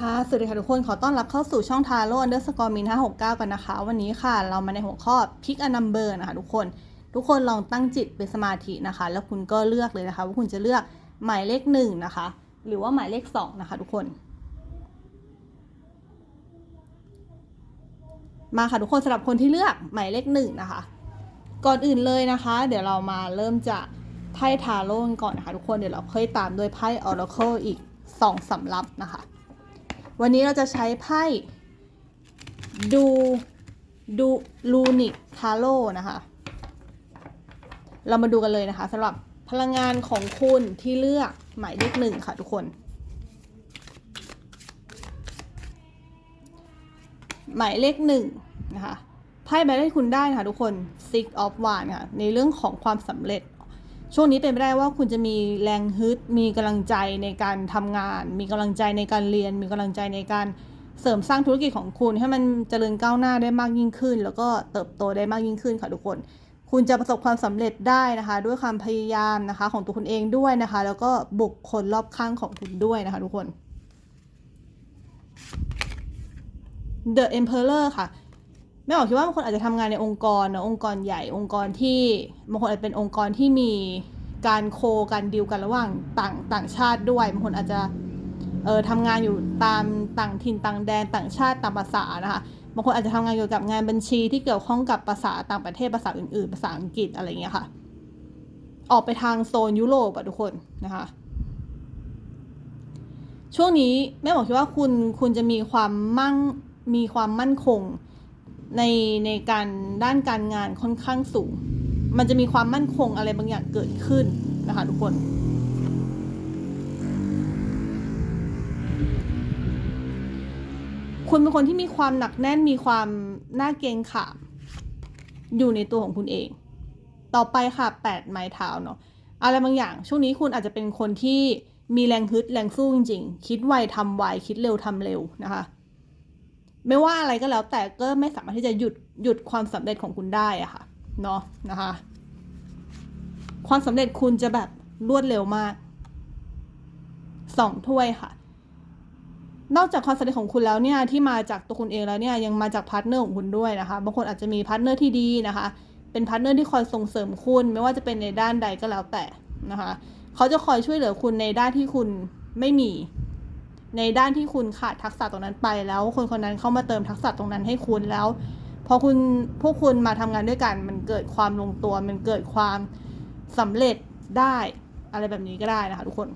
ค่ะสวัสดีค่ะทุกคนขอต้อนรับเข้าสู่ช่องทาโร่อันเดอร์สกอร์มิน569 กันนะคะ วันนี้ค่ะ เรามาในหัวข้อ Pick a number นะคะทุกคน ทุกคนลองตั้งจิตเป็นสมาธินะคะ แล้วคุณก็เลือกเลยนะคะ ว่าคุณจะเลือกหมายเลขหนึ่งนะคะ หรือว่าหมายเลขสองนะคะทุกคน มาค่ะทุกคนสำหรับคนที่เลือกหมายเลขหนึ่งนะคะ ก่อนอื่นเลยนะคะ เดี๋ยวเรามาเริ่มจากไพ่ทาโร่กันก่อนนะคะทุกคนเดี๋ยวเราค่อยตามด้วยไพ่ Oracle อีกสองสำรับนะคะ วันนี้เราจะใช้ไพ่ดูดูลูนิกทาโร่นะคะ เรามาดูกันเลยนะคะสำหรับพลังงานของคุณที่เลือกหมายเลขหนึ่งค่ะทุกคน หมายเลขหนึ่งนะคะไพ่ใบแรกที่คุณได้นะคะทุกคน six of wands ค่ะในเรื่องของความสำเร็จ ช่วงนี้เป็นไปได้ว่าคุณจะมีแรงฮึด มีกำลังใจในการทำงาน มีกำลังใจในการเรียน มีกำลังใจในการเสริมสร้างธุรกิจของคุณ ให้มันเจริญก้าวหน้าได้มากยิ่งขึ้น แล้วก็เติบโตได้มากยิ่งขึ้นค่ะทุกคน คุณจะประสบความสำเร็จได้นะคะ ด้วยความพยายามนะคะ ของตัวคุณเองด้วยนะคะ แล้วก็บุคคลรอบข้างของคุณด้วยนะคะ ทุกคน The Emperor ค่ะ ไม่บอกคิดว่าบางคนอาจจะทำงานในองค์กรนะองค์กรใหญ่องค์กรที่บางคนอาจจะเป็นองค์กรที่มีการโคการดีลกันระหว่างต่างต่างชาติด้วยบางคนอาจจะเออทำงานอยู่ตามต่างถิ่นต่างแดนต่างชาติตามภาษานะคะบางคนอาจจะทำงานเกี่ยวกับงานบัญชีที่เกี่ยวข้องกับภาษาต่างประเทศภาษาอื่นๆ ภาษาอังกฤษอะไรเงี้ยค่ะ ออกไปทางโซนยุโรปอะทุกคนนะคะ ช่วงนี้แม่บอกคิดว่าคุณคุณจะมีความมั่งมีความมั่นคง ในในการด้านการงานค่อนข้างสูง มันจะมีความมั่นคงอะไรบางอย่างเกิดขึ้นนะคะทุกคน คุณเป็นคนที่มีความหนักแน่นมีความน่าเกรงขามอยู่ในตัวของคุณเอง ต่อไปค่ะแปดไม้เท้าเนาะอะไรบางอย่าง ช่วงนี้คุณอาจจะเป็นคนที่มีแรงฮึดแรงสู้จริง ๆ คิดไวทำไวคิดเร็วทำเร็วนะคะ ไม่ว่าอะไรก็แล้วแต่ก็ไม่สามารถที่จะหยุดหยุดความสำเร็จของคุณได้อะค่ะเนาะนะคะ ความสำเร็จคุณจะแบบรวดเร็วมากสองถ้วยค่ะ นอกจากความสำเร็จของคุณแล้วเนี่ยที่มาจากตัวคุณเองแล้วเนี่ยยังมาจากพาร์ทเนอร์ของคุณด้วยนะคะบางคนอาจจะมีพาร์ทเนอร์ที่ดีนะคะ เป็นพาร์ทเนอร์ที่คอยส่งเสริมคุณ ไม่ว่าจะเป็นในด้านใดก็แล้วแต่นะคะ เขาจะคอยช่วยเหลือคุณในด้านที่คุณไม่มี ในด้านที่คุณขาดทักษะตรงนั้นไปแล้ว คนคนนั้นเข้ามาเติมทักษะตรงนั้นให้คุณแล้ว พอคุณพวกคุณมาทำงานด้วยกัน มันเกิดความลงตัว มันเกิดความสำเร็จได้อะไรแบบนี้ก็ได้นะคะทุกคน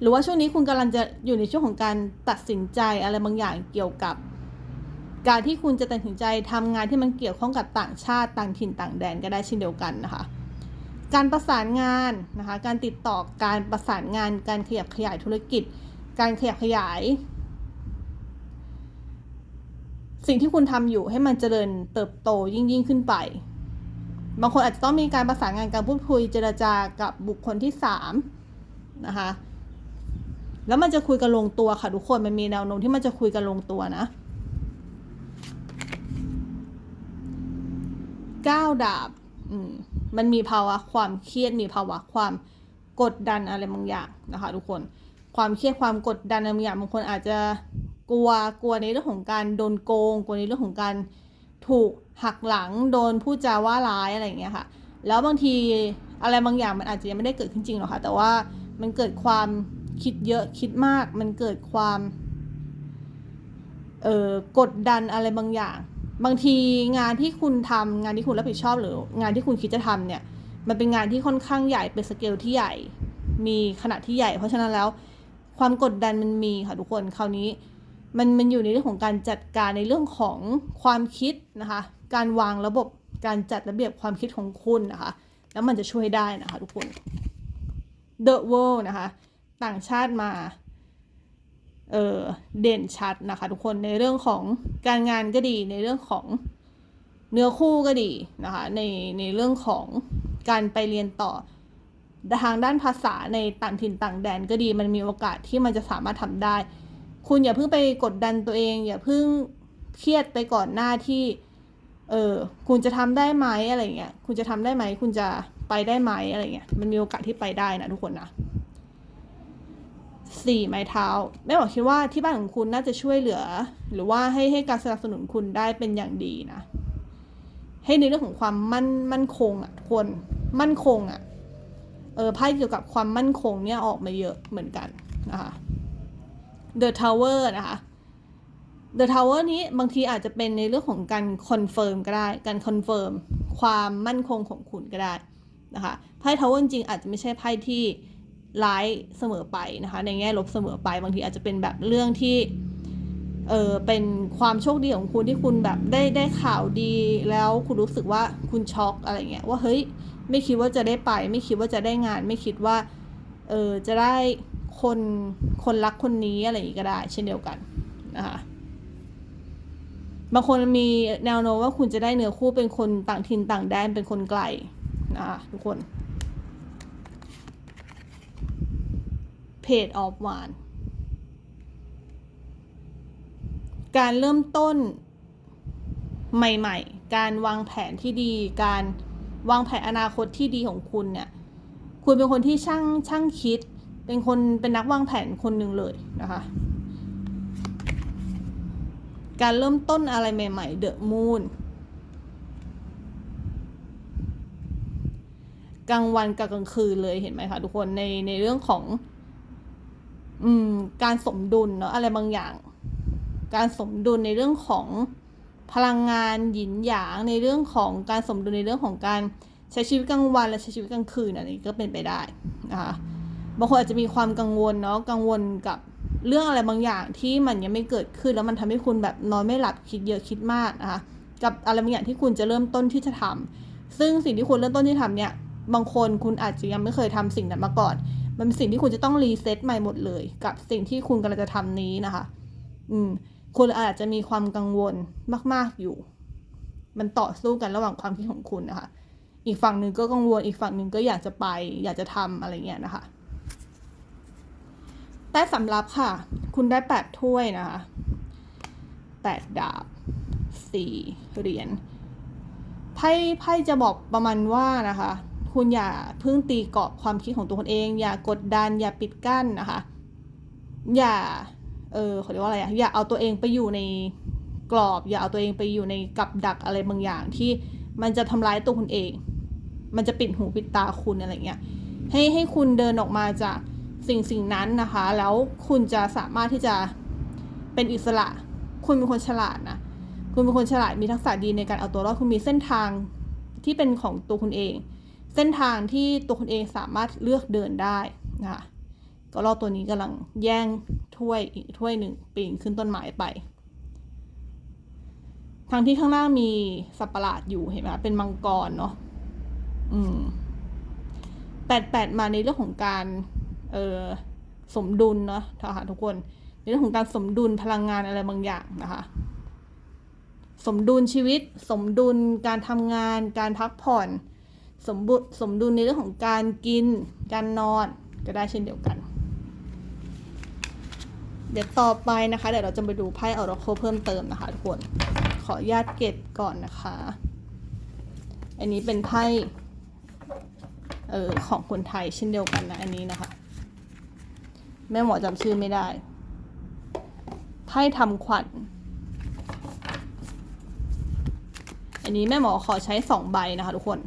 หรือว่าช่วงนี้คุณกำลังจะอยู่ในช่วงของการตัดสินใจอะไรบางอย่างเกี่ยวกับ การที่คุณจะตัดสินใจทำงานที่มันเกี่ยวข้องกับต่างชาติต่างถิ่นต่างแดนก็ได้เช่นเดียวกันนะคะ การประสานงานนะคะ การติดต่อการประสานงาน การขยับขยายธุรกิจ การขยับขยาย สิ่งที่คุณทำอยู่ให้มันเจริญเติบโตยิ่งยิ่งขึ้นไป บางคนอาจจะต้องมีการประสานงานการพูดคุยเจรจากับบุคคลที่สามนะคะแล้วมันจะคุยกันลงตัวค่ะทุกคนมันมีแนวโน้มที่มันจะคุยกันลงตัวนะก้าวดาบ อืม มันมีภาวะความเครียดมีภาวะความกดดันอะไรบางอย่างนะคะทุกคนความเครียดความกดดันอะไรบางอย่างบางคนอาจจะกลัวกลัวในเรื่องของการโดนโกงกลัวในเรื่องของการถูกหักหลังโดนพูดจาว่าร้ายอะไรอย่างเงี้ยค่ะ แล้วบางทีอะไรบางอย่างมันอาจจะยังไม่ได้เกิดขึ้นจริงหรอกค่ะแต่ว่ามันเกิดความคิดเยอะคิดมาก มันเกิดความเอ่อกดดันอะไรบางอย่าง บางทีงานที่คุณทำงานที่คุณรับผิดชอบหรือ งานที่คุณคิดจะทำเนี่ย มันเป็นงานที่ค่อนข้างใหญ่เป็นสเกลที่ใหญ่ มีขนาดที่ใหญ่ เพราะฉะนั้นแล้วความกดดันมันมีค่ะทุกคนคราวนี้มันมันอยู่ในเรื่องของการจัดการในเรื่องของความคิดนะคะ การวางระบบการจัดระเบียบความคิดของคุณนะคะ แล้วมันจะช่วยได้นะคะทุกคน The World นะคะ ต่างชาติมา เออเด่นชัดนะคะ ทุกคนในเรื่องของการงานก็ดีในเรื่องของเนื้อคู่ก็ดีนะคะในในเรื่องของการไปเรียนต่อทางด้านภาษาในต่างถิ่นต่างแดนก็ดีมันมีโอกาสที่มันจะสามารถทำได้ คุณอย่าเพิ่งไปกดดันตัวเอง อย่าเพิ่งเครียดไปก่อนหน้าที่เออคุณจะทำได้ไหมอะไรเงี้ยคุณจะทำได้ไหม คุณจะไปได้ไหมอะไรเงี้ยมันมีโอกาสที่ไปได้นะทุกคนนะ สี่ไม้เท้า แม่บอกคิดว่าที่บ้านของคุณน่าจะช่วยเหลือ หรือว่าให้ให้การสนับสนุนคุณได้เป็นอย่างดีนะ ให้ในเรื่องของความมั่นมั่นคงอะทุกคนมั่นคงอะเออไพ่เกี่ยวกับความมั่นคงเนี่ยออกมาเยอะเหมือนกันนะคะ The Tower นะคะ The Tower นี้บางทีอาจจะเป็นในเรื่องของการคอนเฟิร์มก็ได้ การคอนเฟิร์มความมั่นคงของคุณก็ได้นะคะ ไพ่ Tower จริงๆอาจจะไม่ใช่ไพ่ที่ ร้ายเสมอไปนะคะ ในแง่ลบเสมอไป บางทีอาจจะเป็นแบบเรื่องที่เออเป็นความโชคดีของคุณที่คุณแบบได้ได้ข่าวดีแล้วคุณรู้สึกว่าคุณช็อกอะไรเงี้ยว่าเฮ้ยไม่คิดว่าจะได้ไป ไม่คิดว่าจะได้งาน ไม่คิดว่าเออจะได้คนคนรักคนนี้อะไรอย่างี้ก็ได้ เช่นเดียวกันนะคะบางคนมีแนวโน้มว่าคุณจะได้เนื้อคู่เป็นคนต่างถิ่นต่างแดนเป็นคนไกลนะคะทุกคน เพจออฟวานการเริ่มต้นใหม่ ๆ การวางแผนที่ดี การวางแผนอนาคตที่ดีของคุณเนี่ย คุณเป็นคนที่ช่างช่างคิด เป็นคนเป็นนักวางแผนคนหนึ่งเลยนะคะ การเริ่มต้นอะไรใหม่ๆ เดอะมูนกลางวันกับกลางคืนเลยเห็นไหมคะทุกคนในในเรื่องของ อืม การสมดุลเนาะอะไรบางอย่าง การสมดุลในเรื่องของพลังงานหยินหยางในเรื่องของการสมดุลในเรื่องของการใช้ชีวิตกลางวันและใช้ชีวิตกลางคืนอันนี้ก็เป็นไปได้นะคะบางคนอาจจะมีความกังวลเนาะกังวลกับเรื่องอะไรบางอย่างที่มันยังไม่เกิดขึ้นแล้วมันทำให้คุณแบบนอนไม่หลับคิดเยอะคิดมากนะคะกับอะไรบางอย่างที่คุณจะเริ่มต้นที่จะทำซึ่งสิ่งที่คุณเริ่มต้นที่ทำเนี่ยบางคนคุณอาจจะยังไม่เคยทำสิ่งนั้นมาก่อน มันเป็นสิ่งที่คุณจะต้องรีเซ็ตใหม่หมดเลย กับสิ่งที่คุณกำลังจะทำนี้นะคะ อืม คุณอาจจะมีความกังวลมาก ๆอยู่ มันต่อสู้กันระหว่างความคิดของคุณนะคะ อีกฝั่งหนึ่งก็กังวล อีกฝั่งหนึ่งก็อยากจะไป อยากจะทำอะไรเงี้ยนะคะแต่สำรับค่ะ คุณได้แปดถ้วยนะคะแปดดาบสี่เหรียญไพ่ไพ่จะบอกประมาณว่านะคะ คุณอย่าเพิ่งตีกรอบความคิดของตัวคุณเอง อย่ากดดัน อย่าปิดกั้นนะคะ อย่า เออเขาเรียกว่าอะไรอะอย่าเอาตัวเองไปอยู่ในกรอบ อย่าเอาตัวเองไปอยู่ในกับดักอะไรบางอย่างที่มันจะทำร้ายตัวคุณเอง มันจะปิดหูปิดตาคุณอะไรเงี้ย ให้ให้คุณเดินออกมาจากสิ่งสิ่งนั้นนะคะ แล้วคุณจะสามารถที่จะเป็นอิสระ คุณเป็นคนฉลาดนะ คุณเป็นคนฉลาด มีทักษะดีในการเอาตัวรอด คุณมีเส้นทางที่เป็นของตัวคุณเอง เส้นทางที่ตัวคุณเองสามารถเลือกเดินได้นะคะก็รอตัวนี้กำลังแย่งถ้วยอีกถ้วยหนึ่งปีนขึ้นต้นไม้ไปทางที่ข้างล่างมีสัตว์ประหลาดอยู่เห็นไหมเป็นมังกรเนาะอืมแปดแปดมาในเรื่องของการเออสมดุลเนาะนะคะทุกคน ในเรื่องของการสมดุลพลังงานอะไรบางอย่างนะคะ สมดุลชีวิต สมดุลการทำงาน การพักผ่อน สมบุสมดุลในเรื่องของการกิน การนอนก็ได้เช่นเดียวกัน เดี๋ยวต่อไปนะคะ เดี๋ยวเราจะไปดูไพ่ออร์โคเพิ่มเติมนะคะทุกคน ขออนุญาตเก็บก่อนนะคะ อันนี้เป็นไพ่เออของคนไทยเช่นเดียวกันนะอันนี้นะคะ แม่หมอจำชื่อไม่ได้ไพ่ทำขวัญอันนี้แม่หมอขอใช้สองใบนะคะทุกคน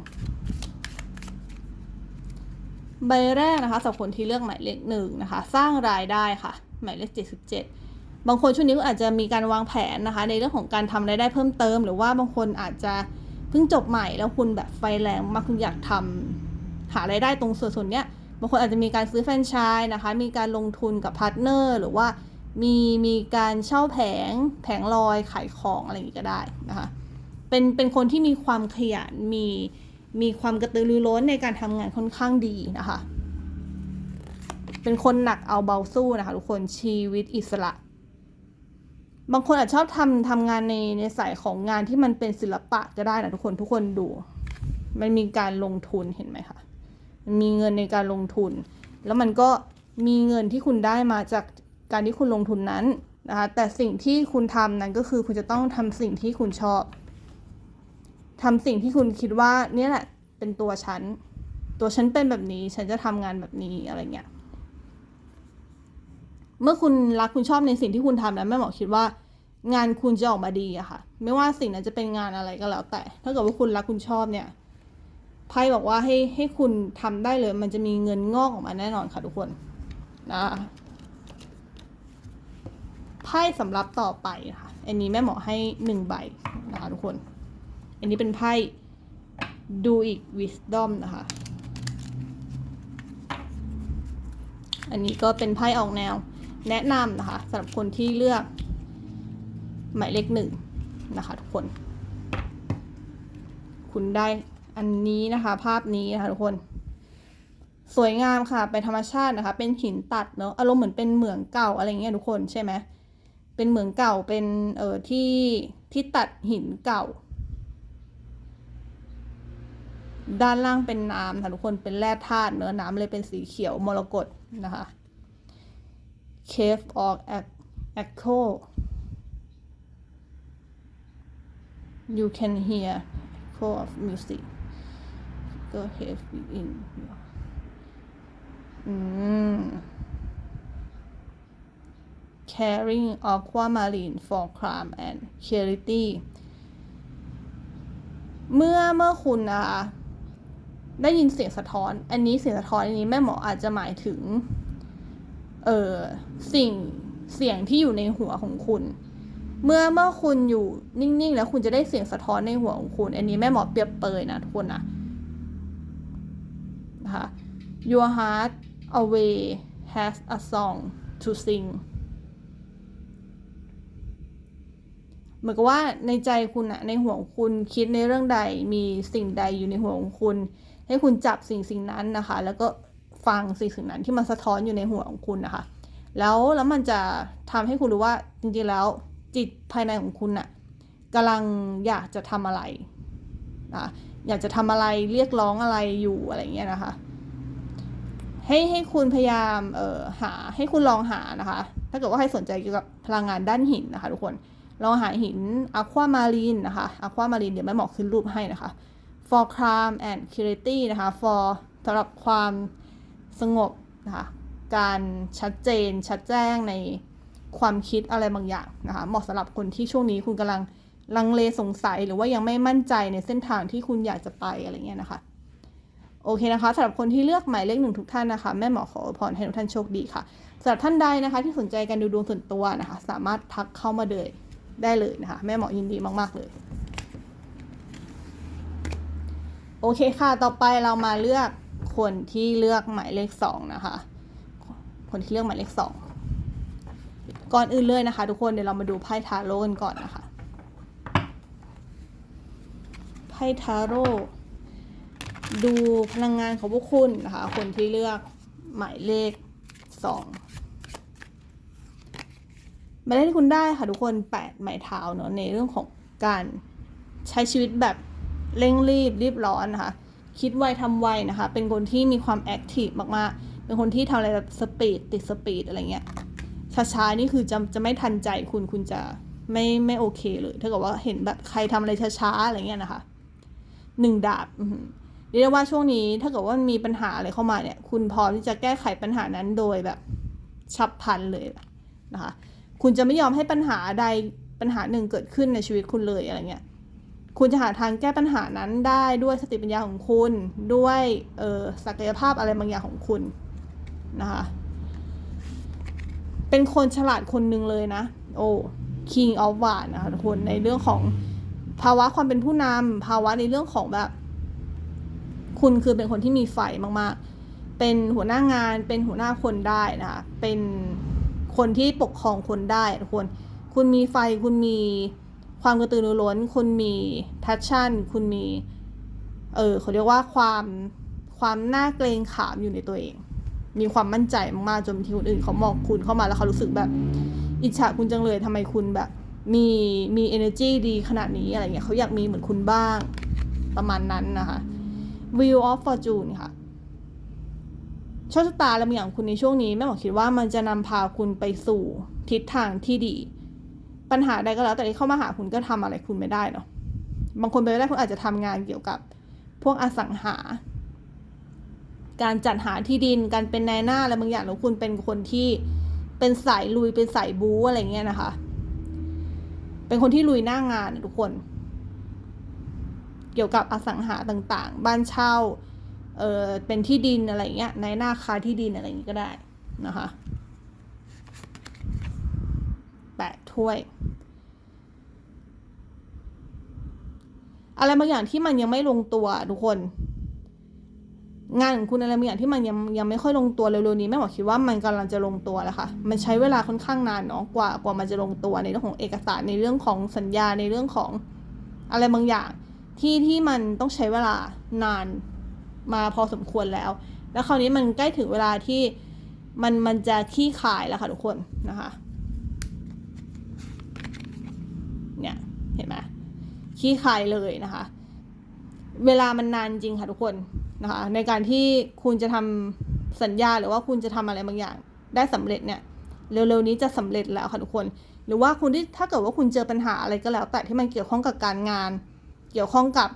ใบแรกนะคะสำหรับคนที่เลือกหมายเลขหนึ่งนะคะ สร้างรายได้ค่ะ หมายเลขเจ็ดสิบเจ็ดบางคนช่วงนี้ก็อาจจะมีการวางแผนนะคะ ในเรื่องของการทำรายได้เพิ่มเติม หรือว่าบางคนอาจจะเพิ่งจบใหม่แล้วคุณแบบไฟแรงมากคุณอยากทำหารายได้ตรงส่วนส่วนเนี้ยบางคนอาจจะมีการซื้อแฟรนไชส์นะคะ มีการลงทุนกับพาร์ทเนอร์หรือว่ามีมีการเช่าแผงแผงลอยขายของอะไรอย่างนี้ก็ได้นะคะ เป็นเป็นคนที่มีความขยันมี มีความกระตือรือร้นในการทำงานค่อนข้างดีนะคะ เป็นคนหนักเอาเบาสู้นะคะทุกคนชีวิตอิสระ บางคนอาจชอบทำทำงานในในสายของงานที่มันเป็นศิลปะก็ได้นะทุกคนทุกคนดู มันมีการลงทุนเห็นไหมคะมันมีเงินในการลงทุน แล้วมันก็มีเงินที่คุณได้มาจากการที่คุณลงทุนนั้นนะคะแต่สิ่งที่คุณทำนั้นก็คือคุณจะต้องทำสิ่งที่คุณชอบ ทำสิ่งที่คุณคิดว่าเนี่ยแหละเป็นตัวฉัน ตัวฉันเป็นแบบนี้ ฉันจะทำงานแบบนี้อะไรเงี้ย เมื่อคุณรักคุณชอบในสิ่งที่คุณทำแล้วแม่หมอคิดว่า งานคุณจะออกมาดีอะค่ะ ไม่ว่าสิ่งนั้นจะเป็นงานอะไรก็แล้ว แต่ ถ้าเกิดว่าคุณรักคุณชอบเนี่ยไพ่บอกว่าให้ให้คุณทำได้เลย มันจะมีเงินงอกออกมาแน่นอนค่ะทุกคนนะไพ่สำหรับต่อไปนะคะอันนี้แม่หมอให้หนึ่งใบนะคะทุกคน อันนี้เป็นไพ่ดูอีก wisdom นะคะ อันนี้ก็เป็นไพ่ออกแนวแนะนำนะคะสำหรับคนที่เลือกหมายเลขหนึ่งนะคะทุกคน คุณได้อันนี้นะคะภาพนี้นะคะทุกคน สวยงามค่ะเป็นธรรมชาตินะคะ เป็นหินตัดเนอะอารมณ์เหมือนเป็นเหมืองเก่าอะไรเงี้ยทุกคนใช่ไหมเป็นเหมืองเก่าเป็นเออที่ที่ตัดหินเก่า ด้านล่างเป็นน้ำค่ะทุกคนเป็นแร่ธาตุเนื้อน้ำเลยเป็นสีเขียวมรกตนะคะ Cave of Echo you can hear echo of music go have in your อืม caring aquamarine for calm and clarity เมื่อเมื่อคุณนะคะ ได้ยินเสียงสะท้อน อันนี้เสียงสะท้อนอันนี้แม่หมออาจจะหมายถึง เออสิ่งเสียงที่อยู่ในหัวของคุณ เมื่อเมื่อคุณอยู่นิ่งๆ แล้วคุณจะได้เสียงสะท้อนในหัวของคุณ อันนี้แม่หมอเปรียบเปยนะทุกคนนะนะคะ Your heart away has a song to sing เหมือนกับว่าในใจคุณอะในหัวของคุณคิดในเรื่องใดมีสิ่งใดอยู่ในหัวของคุณ ให้คุณจับสิ่งสิ่งนั้นนะคะ แล้วก็ฟังสิ่งสิ่งนั้นที่มันสะท้อนอยู่ในหัวของคุณนะคะ แล้วแล้วมันจะทำให้คุณรู้ว่าจริงๆแล้วจิตภายในของคุณน่ะกำลังอยากจะทำอะไรนะอยากจะทำอะไรเรียกร้องอะไรอยู่อะไรเงี้ยนะคะ ให้ให้คุณพยายามเอ่อหาให้คุณลองหานะคะ ถ้าเกิดว่าใครสนใจเกี่ยวกับพลังงานด้านหินนะคะ ทุกคนลองหาหินอะความารีนนะคะอะความารีนเดี๋ยวแม่หมอกขึ้นรูปให้นะคะ for calm and clarity นะคะ for สำหรับความสงบนะคะการชัดเจนชัดแจ้งในความคิดอะไรบางอย่างนะคะเหมาะสำหรับคนที่ช่วงนี้คุณกำลังลังเลสงสัยหรือว่ายังไม่มั่นใจในเส้นทางที่คุณอยากจะไปอะไรเงี้ยนะคะ โอเคนะคะสำหรับคนที่เลือกหมายเลขหนึ่งทุกท่านนะคะ แม่หมอขอพรให้ทุกท่านโชคดีค่ะสำหรับท่านใดนะคะ ที่สนใจการดูดวงส่วนตัวนะคะ สามารถทักเข้ามาเลยได้เลยนะคะ แม่หมอยินดีมาก ๆ เลย โอเคค่ะ ต่อไปเรามาเลือกคนที่เลือกหมายเลขสองนะคะ คนที่เลือกหมายเลขสองก่อนอื่นเลยนะคะ ทุกคนเดี๋ยวเรามาดูไพ่ทาโร่กันก่อนนะคะไพ่ทาโร่ดูพลังงานของพวกคุณนะคะ คนที่เลือกหมายเลขสองหมายเลขที่คุณได้ค่ะทุกคนแปดหมายเท้าเนาะในเรื่องของการใช้ชีวิตแบบ เร่งรีบรีบร้อนนะคะ คิดไวทำไวนะคะ เป็นคนที่มีความแอคทีฟมากๆ เป็นคนที่ทำอะไรแบบสปีดติดสปีดอะไรเงี้ย ช้าๆนี่คือจะจะไม่ทันใจคุณคุณจะไม่ไม่โอเคเลยถ้าเกิดว่าเห็นแบบใครทำอะไรช้าๆอะไรเงี้ยนะคะหนึ่งดาบเรียกได้ว่าช่วงนี้ถ้าเกิดว่ามีปัญหาอะไรเข้ามาเนี่ย คุณพร้อมที่จะแก้ไขปัญหานั้นโดยแบบฉับพลันเลยนะคะ คุณจะไม่ยอมให้ปัญหาใดปัญหาหนึ่งเกิดขึ้นในชีวิตคุณเลยอะไรเงี้ย คุณจะหาทางแก้ปัญหานั้นได้ด้วยสติปัญญาของคุณ ด้วยเออศักยภาพอะไรบางอย่างของคุณนะคะ เป็นคนฉลาดคนหนึ่งเลยนะ โอ้ King of w a n นะคะทุกคนในเรื่องของภาวะความเป็นผู้นำภาวะในเรื่องของแบบ คุณคือเป็นคนที่มีไฟมากๆ เป็นหัวหน้างานเป็นหัวหน้าคนได้นะคะเป็นคนที่ปกครองคนได้ทุกคน คุณมีไฟคุณมี ความกระตือรือร้น คุณมีแพชชั่น คุณมี เออเขาเรียกว่าความความน่าเกรงขามอยู่ในตัวเอง มีความมั่นใจมากๆจนที่คนอื่นเขามองคุณเข้ามาแล้วเขารู้สึกแบบ อิจฉาคุณจังเลยทำไมคุณแบบ มีมี energy ดีขนาดนี้อะไรเงี้ยเขาอยากมีเหมือนคุณบ้างประมาณนั้นนะคะ Wheel of Fortune ค่ะโชคชะตาและมีอย่างคุณในช่วงนี้แม่หมอคิดว่ามันจะนำพาคุณไปสู่ทิศทางที่ดี ปัญหาใดก็แล้ว แต่ที่เข้ามาหาคุณก็ทำอะไรคุณไม่ได้เนาะบางคนไปได้คุณอาจจะทำงานเกี่ยวกับพวกอสังหา การจัดหาที่ดินการเป็นนายหน้าอะไรบางอย่างแล้วคุณเป็นคนที่เป็นสายลุยเป็นสายบู๊อะไรเงี้ยนะคะ เป็นคนที่ลุยหน้างานทุกคน เกี่ยวกับอสังหาต่างๆ บ้านเช่าเออเป็นที่ดินอะไรเงี้ยในหน้าคาที่ดินอะไรอย่างงี้ก็ได้นะคะ แปดถ้วย อะไรบางอย่างที่มันยังไม่ลงตัวทุกคน งานของคุณอะไรบางอย่างที่มันยังยังไม่ค่อยลงตัวเร็วๆนี้แม่หมอคิดว่ามันกำลังจะลงตัวแล้วค่ะ มันใช้เวลาค่อนข้างนานเนาะกว่ากว่ามันจะลงตัวในเรื่องของเอกสารในเรื่องของสัญญาในเรื่องของอะไรบางอย่างที่ที่มันต้องใช้เวลานานมาพอสมควรแล้ว แล้วคราวนี้มันใกล้ถึงเวลาที่มันมันจะขี้ขายแล้วค่ะทุกคนนะคะ เนี่ยเห็นไหมขี้คายเลยนะคะ เวลามันนานจริงค่ะทุกคนนะคะ ในการที่คุณจะทำสัญญาหรือว่าคุณจะทำอะไรบางอย่าง ได้สำเร็จเนี่ยเร็วๆนี้จะสำเร็จแล้วค่ะทุกคน หรือว่าคุณที่ถ้าเกิดว่าคุณเจอปัญหาอะไรก็แล้ว แต่ที่มันเกี่ยวข้องกับการงาน เกี่ยวข้องกับ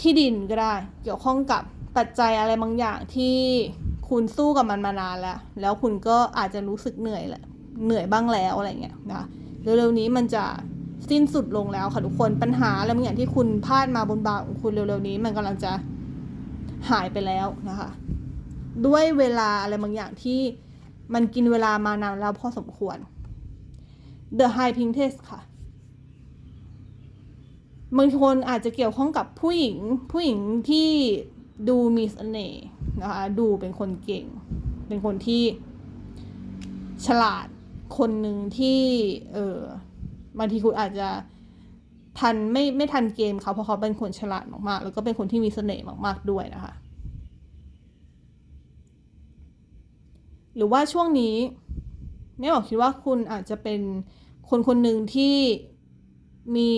ที่ดินก็ได้ เกี่ยวข้องกับปัจจัยอะไรบางอย่างที่คุณสู้กับมันมานานแล้ว แล้วคุณก็อาจจะรู้สึกเหนื่อยแหละเหนื่อยบ้างแล้วอะไรเงี้ยนะคะ เร็วๆนี้มันจะสิ้นสุดลงแล้วค่ะทุกคนปัญหาอะไรบางอย่างที่คุณพลาดมาบนบ่าของคุณเร็วๆนี้ มันกำลังจะหายไปแล้วนะคะ ด้วยเวลาอะไรบางอย่างที่มันกินเวลามานานแล้วพอสมควร The High Princess ค่ะบางคนอาจจะเกี่ยวข้องกับผู้หญิงผู้หญิงที่ดูมีเสน่ห์นะคะ ดูเป็นคนเก่ง เป็นคนที่ฉลาด คนหนึ่งที่เออบางทีคุณอาจจะทันไม่ไม่ทันเกมเขาเพราะเขาเป็นคนฉลาดมากๆ แล้วก็เป็นคนที่มีเสน่ห์มาก ๆด้วยนะคะ หรือว่าช่วงนี้แม่บอกคิดว่าคุณอาจจะเป็นคนคนหนึ่งที่มี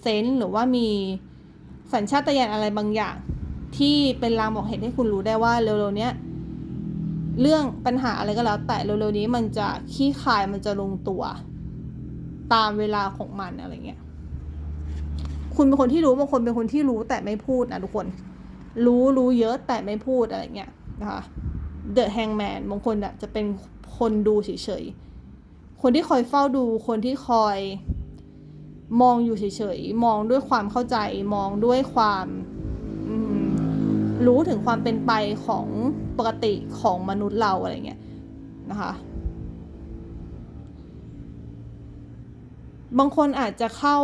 เซนส์หรือว่ามีสัญชาตญาณอะไรบางอย่าง ที่เป็นลางบอกเหตุให้คุณรู้ได้ว่าเร็วๆเนี้ย เรื่องปัญหาอะไรก็แล้ว แต่เร็วๆนี้มันจะขี้คายมันจะลงตัว ตามเวลาของมันอะไรเงี้ยคุณเป็นคนที่รู้บางคนเป็นคนที่รู้แต่ไม่พูดนะทุกคน รู้รู้เยอะแต่ไม่พูดอะไรเงี้ยนะคะ The Hangman บางคนอะจะเป็นคนดูเฉยๆ คนที่คอยเฝ้าดูคนที่คอยมองอยู่เฉยๆ มองด้วยความเข้าใจ มองด้วยความ รู้ถึงความเป็นไปของปกติของมนุษย์เราอะไรเงี้ยนะคะบางคนอาจจะเข้า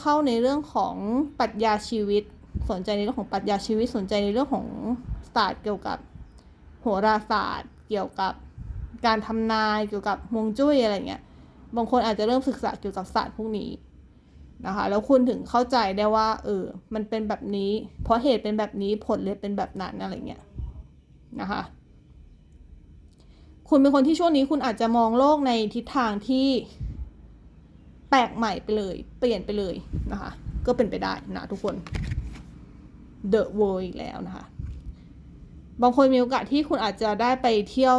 เข้าในเรื่องของปรัชญาชีวิต สนใจในเรื่องของปรัชญาชีวิต สนใจในเรื่องของศาสตร์เกี่ยวกับโหราศาสตร์ เกี่ยวกับการทำนายเกี่ยวกับฮวงจุ้ยอะไรเงี้ยบางคนอาจจะเริ่มศึกษาเกี่ยวกับศาสตร์พวกนี้ นะคะแล้วคุณถึงเข้าใจได้ว่า เออ มันเป็นแบบนี้ เพราะเหตุเป็นแบบนี้ผลเลยเป็นแบบนั้นอะไรเงี้ยนะคะคุณเป็นคนที่ช่วงนี้คุณอาจจะมองโลกในทิศทางที่แปลกใหม่ไปเลย เปลี่ยนไปเลยนะคะ ก็เป็นไปได้นะทุกคน The World อีกแล้วนะคะ บางคนมีโอกาสที่คุณอาจจะได้ไปเที่ยว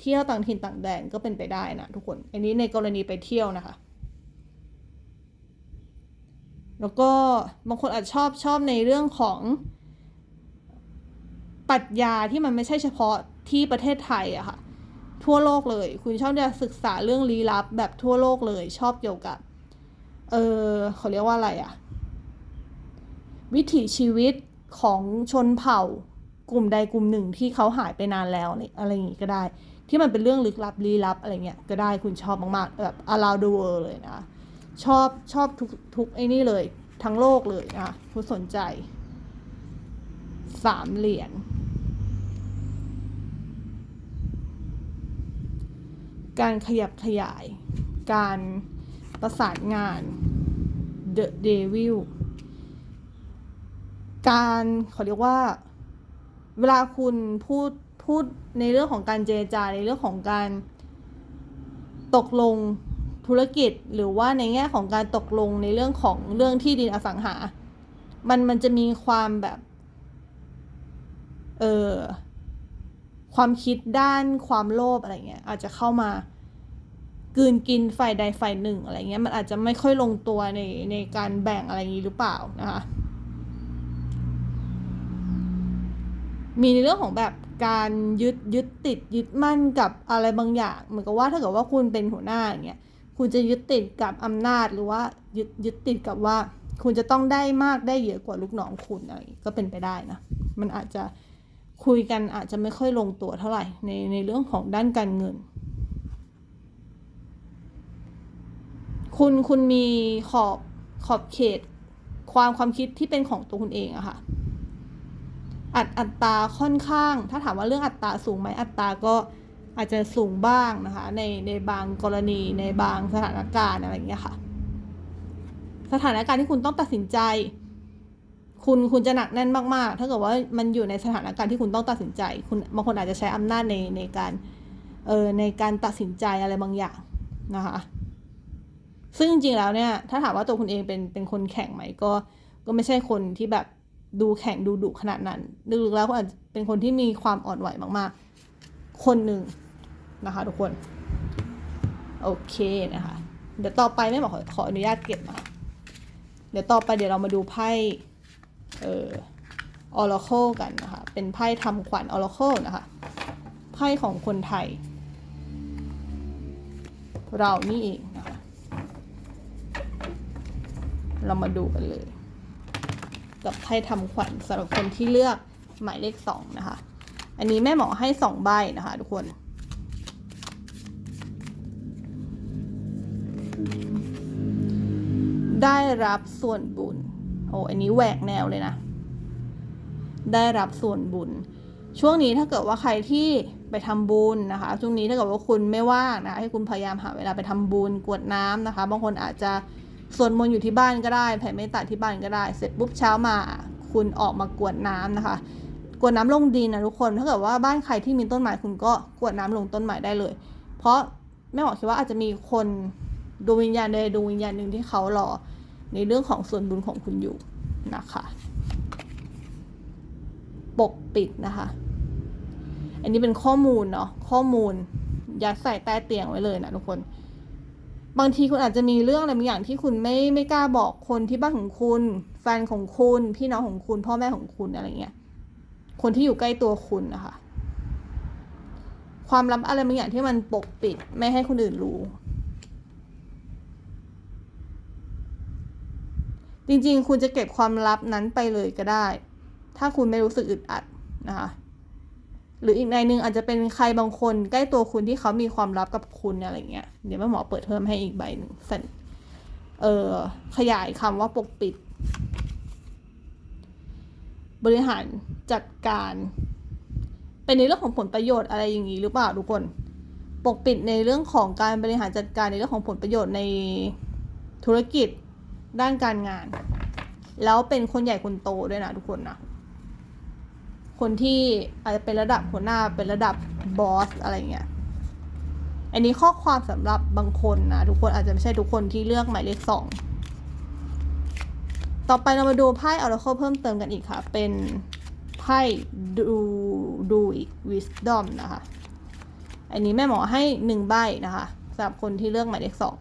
เที่ยวต่างถิ่นต่างแดนก็เป็นไปได้นะทุกคน อันนี้ในกรณีไปเที่ยวนะคะ แล้วก็บางคนอาจชอบชอบในเรื่องของปรัชญาที่มันไม่ใช่เฉพาะที่ประเทศไทยอะค่ะ ทั่วโลกเลย คุณชอบจะศึกษาเรื่องลี้ลับแบบทั่วโลกเลย ชอบเกี่ยวกับ เออเขาเรียกว่าอะไรอะวิถีชีวิตของชนเผ่ากลุ่มใดกลุ่มหนึ่งที่เขาหายไปนานแล้วอะไรอย่างงี้ก็ได้ ที่มันเป็นเรื่องลึกลับลี้ลับอะไรเงี้ยก็ได้คุณชอบมากๆแบบ around the world เลยนะ ชอบชอบทุกทุกไอ้นี่เลย ทั้งโลกเลยนะคุณสนใจสามเหรียญการขยับขยาย การประสานงาน The Devil การเขาเรียกว่า เวลาคุณพูดพูดในเรื่องของการเจรจาในเรื่องของการตกลง ธุรกิจหรือว่าในแง่ของการตกลงในเรื่องของเรื่องที่ดินอสังหา มันมันจะมีความแบบ เออความคิดด้านความโลภอะไรเงี้ยอาจจะเข้ามากืนกินฝ่ายใดฝ่ายหนึ่งอะไรเงี้ยมันอาจจะไม่ค่อยลงตัวในในการแบ่งอะไรอย่างนี้หรือเปล่านะคะมีในเรื่องของแบบการยึดยึดติดยึดมั่นกับอะไรบางอย่าง เหมือนกับว่าถ้าเกิดว่าคุณเป็นหัวหน้าอย่างเงี้ย คุณจะยึดติดกับอำนาจหรือว่ายึดยึดติดกับว่า คุณจะต้องได้มากได้เยอะกว่าลูกน้องคุณอะไรก็เป็นไปได้นะมันอาจจะคุยกันอาจจะไม่ค่อยลงตัวเท่าไหร่ในในเรื่องของด้านการเงิน คุณคุณมีขอบขอบเขต ความความคิดที่เป็นของตัวคุณเองอะค่ะอัดอัตราค่อนข้าง ถ้าถามว่าเรื่องอัตราสูงไหมอัตราก็ อาจจะสูงบ้างนะคะ ในในบางกรณีในบางสถานการณ์อะไรอย่างเงี้ยค่ะ สถานการณ์ที่คุณต้องตัดสินใจ คุณคุณจะหนักแน่นมากๆ ถ้าเกิดว่ามันอยู่ในสถานการณ์ที่คุณต้องตัดสินใจ คุณบางคนอาจจะใช้อำนาจในในการเออในการตัดสินใจอะไรบางอย่างนะคะ ซึ่งจริงๆแล้วเนี่ย ถ้าถามว่าตัวคุณเองเป็นเป็นคนแข่งไหมก็ ก็ไม่ใช่คนที่แบบดูแข่งดูดุขนาดนั้นลึกๆแล้วก็อาจจะเป็นคนที่มีความอ่อนไหวมากๆ คนหนึ่ง นะคะทุกคน โอเคนะคะ เดี๋ยวต่อไปแม่หมอขอขออนุญาตเก็บนะคะเดี๋ยวต่อไปเดี๋ยวเรามาดูไพ่เอ่อออร์โคกันนะคะ เป็นไพ่ทำขวัญออร์โคนะคะ ไพ่ของคนไทย เรานี่เองนะคะ เรามาดูกันเลย กับไพ่ทำขวัญสำหรับคนที่เลือกหมายเลขสองนะคะ อันนี้แม่หมอให้สองใบนะคะทุกคน ได้รับส่วนบุญ โอ้อันนี้แหวกแนวเลยนะ ได้รับส่วนบุญ ช่วงนี้ถ้าเกิดว่าใครที่ไปทำบุญนะคะ ช่วงนี้ถ้าเกิดว่าคุณไม่ว่างนะคะให้คุณพยายามหาเวลาไปทำบุญกวดน้ำนะคะ บางคนอาจจะสวดมนต์อยู่ที่บ้านก็ได้แผ่เมตตาที่บ้านก็ได้ เสร็จปุ๊บเช้ามา คุณออกมากวดน้ำนะคะ กวดน้ำลงดินนะทุกคน ถ้าเกิดว่าบ้านใครที่มีต้นไม้คุณก็กวดน้ำลงต้นไม้ได้เลย เพราะแม่หมอคิดว่าอาจจะมีคน ดวงวิญญาณใดดวงวิญญาณหนึ่งที่เขารอในเรื่องของส่วนบุญของคุณอยู่นะคะ ปกปิดนะคะ อันนี้เป็นข้อมูลเนาะข้อมูลอยัดใส่ใต้เตียงไว้เลยนะทุกคน บางทีคุณอาจจะมีเรื่องอะไรบางอย่างที่คุณไม่ไม่กล้าบอกคนที่บ้านของคุณ แฟนของคุณ พี่น้องของคุณ พ่อแม่ของคุณอะไรเงี้ย คนที่อยู่ใกล้ตัวคุณนะคะ ความลับอะไรบางอย่างที่มันปกปิด ไม่ให้คนอื่นรู้ จริงๆ คุณจะเก็บความลับนั้นไปเลยก็ได้ ถ้าคุณไม่รู้สึกอึดอัดนะคะ หรืออีกในหนึ่งอาจจะเป็นใครบางคนใกล้ตัวคุณที่เขามีความลับกับคุณอะไรเงี้ย เดี๋ยวแม่หมอเปิดเพิ่มให้อีกใบหนึ่งสันเออขยายคำว่าปกปิด บริหารจัดการ เป็นในเรื่องของผลประโยชน์อะไรอย่างนี้หรือเปล่าทุกคน ปกปิดในเรื่องของการบริหารจัดการในเรื่องของผลประโยชน์ในธุรกิจ ด้านการงาน แล้วเป็นคนใหญ่คนโตด้วยนะทุกคนนะคนที่อาจจะเป็นระดับหัวหน้าเป็นระดับบอสอะไรเงี้ยอันนี้ข้อความสำหรับบางคนนะทุกคนอาจจะไม่ใช่ทุกคนที่เลือกหมายเลขสองต่อไปเรามาดูไพ่ออร์เคิลเพิ่มเติมกันอีกค่ะ เป็นไพ่ดูดูอีก wisdom นะคะ อันนี้แม่หมอให้หนึ่งใบนะคะสำหรับคนที่เลือกหมายเลขสอง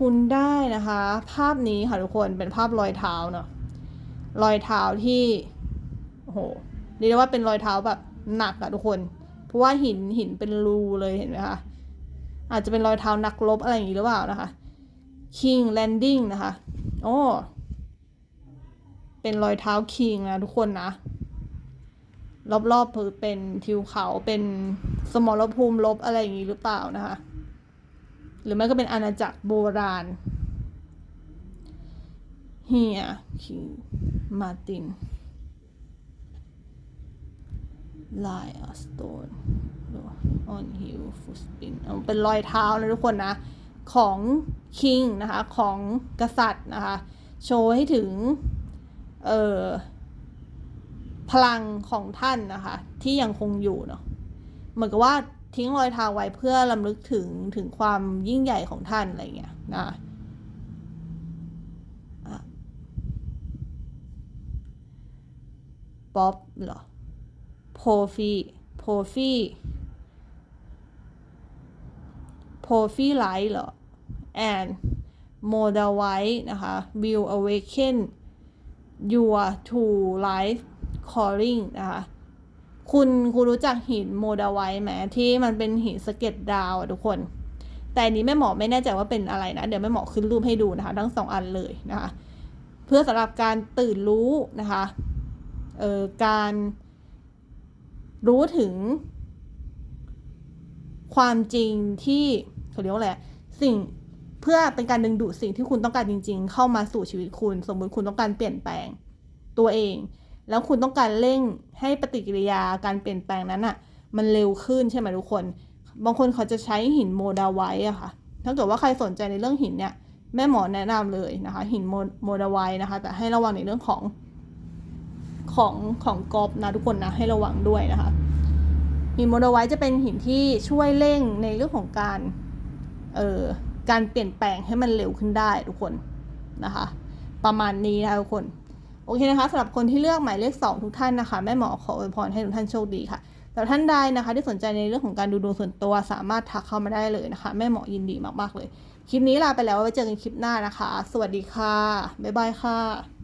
คุณได้นะคะ ภาพนี้ค่ะทุกคนเป็นภาพรอยเท้าเนาะรอยเท้าที่โอ้โหเรียกได้ว่าเป็นรอยเท้าแบบหนักอะทุกคน เพราะว่าหินหินเป็นรูเลยเห็นไหมคะอาจจะเป็นรอยเท้านักรบอะไรอย่างนี้หรือเปล่านะคะ King Landing นะคะโอ้เป็นรอยเท้าคิงนะทุกคนนะ รอบๆเป็นทิวเขาเป็นสมรภูมิลบอะไรอย่างนี้หรือเปล่านะคะ หรือไม่ก็เป็นอาณาจักรโบราณเฮียคิงมาตินลายอสโตนออนฮิลฟุสปินเป็นรอยเท้านะทุกคนนะ ของคิงนะคะ ของกษัตริย์นะคะ โชว์ให้ถึง เอ่อ พลังของท่านนะคะ ที่ยังคงอยู่เนาะเหมือนกับว่า ทิ้งรอยเท้าไว้เพื่อลำลึกถึงถึงความยิ่งใหญ่ของท่านอะไรเงี้ยนะป๊อปเหรอโพฟีโพฟีโพฟีไลท์เหรอ and m o d a w i t e นะคะ will awaken your to life คอริงนะคะ คุณคุณรู้จักหินโมดาไวไหมที่มันเป็นหินสเก็ดดาวอะทุกคน แต่นนี้แม่หมอไม่แน่ใจว่าเป็นอะไรนะ เดี๋ยวแม่หมอขึ้นรูปให้ดูนะคะ ทั้งสองอันเลยนะคะ เพื่อสำหรับการตื่นรู้นะคะเอ่อการรู้ถึง ความจริงที่เขาเรียกว่าอะไรสิ่งเพื่อเป็นการดึงดูดสิ่งที่คุณต้องการจริง ๆ เข้ามาสู่ชีวิตคุณ สมมุติคุณต้องการเปลี่ยนแปลงตัวเอง แล้วคุณต้องการเร่งให้ปฏิกิริยาการเปลี่ยนแปลงนั้นอะมันเร็วขึ้นใช่ไหมทุกคน บางคนเขาจะใช้หินโมดาไวท์อะค่ะ ถ้าเกิดว่าใครสนใจในเรื่องหินเนี่ยแม่หมอแนะนำเลยนะคะ หินโมดาไวท์นะคะ แต่ให้ระวังในเรื่องของของของกอบนะทุกคนนะให้ระวังด้วยนะคะ หินโมดาไวท์จะเป็นหินที่ช่วยเร่งในเรื่องของการเอ่อการเปลี่ยนแปลงให้มันเร็วขึ้นได้ทุกคนนะคะ ประมาณนี้นะทุกคน โอเคนะคะสำหรับคนที่เลือกหมายเลขสองทุกท่านนะคะแม่หมอขออวยพรให้ทุกท่านโชคดีค่ะสำหรับท่านใดนะคะ ที่สนใจในเรื่องของการดูดวงส่วนตัวสามารถทักเข้ามาได้เลยนะคะ แม่หมอยินดีมากๆเลย คลิปนี้ลาไปแล้วไว้เจอกันคลิปหน้านะคะ สวัสดีค่ะบ๊ายบายค่ะ